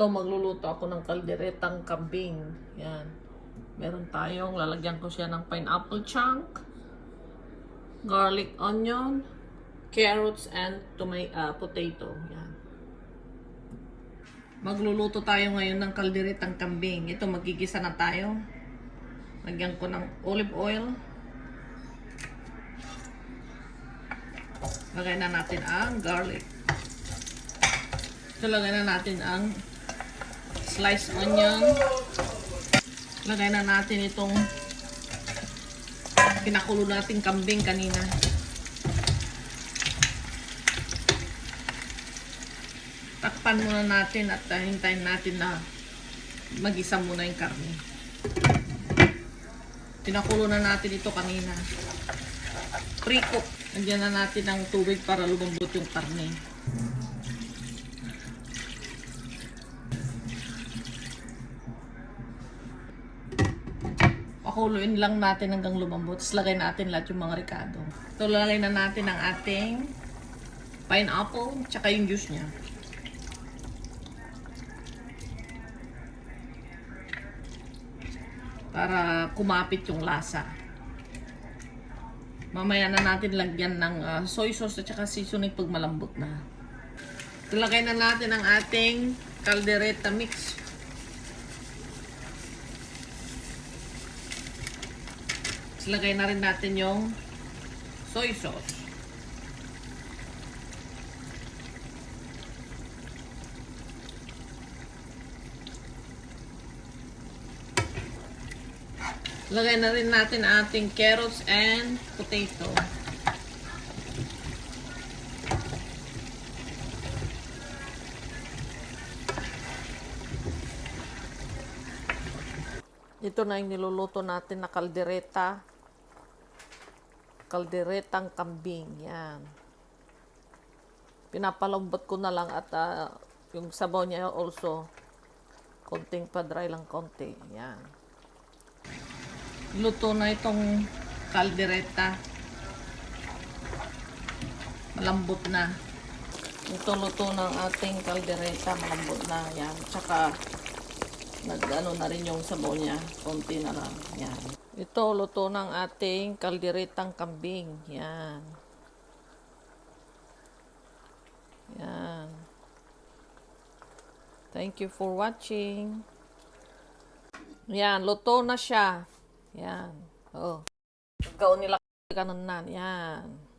Ito, magluluto ako ng kalderetang kambing. Yan. Meron tayong, lalagyan ko siya ng pineapple chunk, garlic onion, carrots, and toma- ah, potato. Yan. Magluluto tayo ngayon ng kalderetang kambing. Ito, magigisa na tayo. Lagyan ko ng olive oil. Lagay na natin ang garlic. Ito, lagay na natin ang sliced onion. Lagay na natin itong pinakulo nating kambing kanina. Takpan muna natin at uh, hintayin natin na magisa muna yung karne. Pinakulo na natin ito kanina. Pre-cook. Nagyan na natin ng tubig para lumambot yung karne. Pakuluin lang natin hanggang lumambot. Tapos lagay natin lahat yung mga ricado. Ito lagay na natin ang ating pineapple tsaka yung juice niya. Para kumapit yung lasa. Mamaya na natin lagyan ng ah, soy sauce at saka seasoning pag malambot na. Ilagay na natin ang ating caldereta mix. Tapos lagay na rin natin yung soy sauce. Lagay na rin natin ating carrots and potato. Ito na yung niluluto natin na kaldereta. Kalderetang kambing. Yan. Pinapalambot ko na lang at ah, yung sabaw niya also konting pa-dry lang konti. Yan. Luto na itong kaldereta. Malambot na. Ito luto ng ating kaldereta. Malambot na. Yan. Tsaka nag-ano na rin yung sabaw niya. Konti na lang. Yan. Ito luto ng ating kalderetang kambing. Yan. Yan. Thank you for watching. Yan, luto na siya. Yan. Oh. Pagkaon nila kanan Yan.